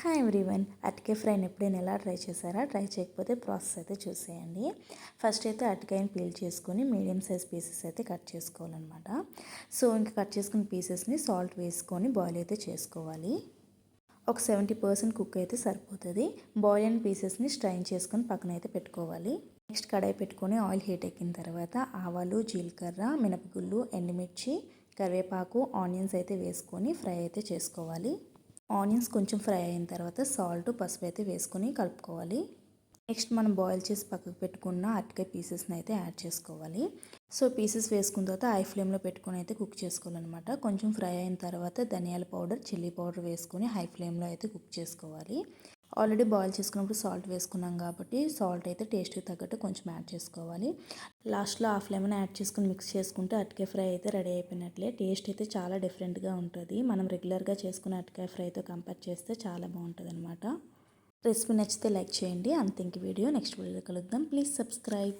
Hi everyone. అటికే ఫ్రైని ఎప్పుడైనా ఎలా try చేశారా? ట్రై చేయకపోతే ప్రాసెస్ అయితే చూసేయండి. ఫస్ట్ అయితే అటికాయని పీల్ చేసుకొని మీడియం సైజ్ పీసెస్ అయితే కట్ చేసుకోవాలన్నమాట. సో ఇంకా కట్ చేసుకున్న పీసెస్ని సాల్ట్ వేసుకొని బాయిల్ అయితే చేసుకోవాలి. ఒక సెవెంటీ పర్సెంట్ కుక్ అయితే సరిపోతుంది. బాయిల్ అయిన పీసెస్ని స్ట్రైన్ చేసుకొని పక్కన అయితే పెట్టుకోవాలి. నెక్స్ట్ కడాయి పెట్టుకొని ఆయిల్ హీట్ ఎక్కిన తర్వాత ఆవాలు జీలకర్ర మినపగుళ్ళు ఎండుమిర్చి కరివేపాకు ఆనియన్స్ అయితే వేసుకొని ఫ్రై అయితే చేసుకోవాలి. ఆనియన్స్ కొంచెం ఫ్రై అయిన తర్వాత సాల్ట్ పసుపు అయితే వేసుకొని కలుపుకోవాలి. నెక్స్ట్ మనం బాయిల్ చేసి పక్కకు పెట్టుకున్న అరటికాయ పీసెస్ని అయితే యాడ్ చేసుకోవాలి. సో పీసెస్ వేసుకున్న తర్వాత ఐ ఫ్లేమ్లో పెట్టుకొని అయితే కుక్ చేసుకోవాలన్నమాట. కొంచెం ఫ్రై అయిన తర్వాత ధనియాల పౌడర్ చిల్లీ పౌడర్ వేసుకొని హై ఫ్లేమ్లో అయితే కుక్ చేసుకోవాలి. ఆల్రెడీ బాయిల్ చేసుకున్నప్పుడు సాల్ట్ వేసుకున్నాం కాబట్టి సాల్ట్ అయితే టేస్ట్కి తగ్గట్టు కొంచెం యాడ్ చేసుకోవాలి. లాస్ట్లో హాఫ్ లెమన్ యాడ్ చేసుకుని మిక్స్ చేసుకుంటే అటుకాయ ఫ్రై అయితే రెడీ అయిపోయినట్లే. టేస్ట్ అయితే చాలా డిఫరెంట్గా ఉంటుంది. మనం రెగ్యులర్గా చేసుకునే అటుకాయ ఫ్రైతో కంపేర్ చేస్తే చాలా బాగుంటుంది అనమాట రెసిపీ నచ్చితే లైక్ చేయండి. అంత ఇంక వీడియో నెక్స్ట్ వీడియో కలుద్దాం. Please subscribe.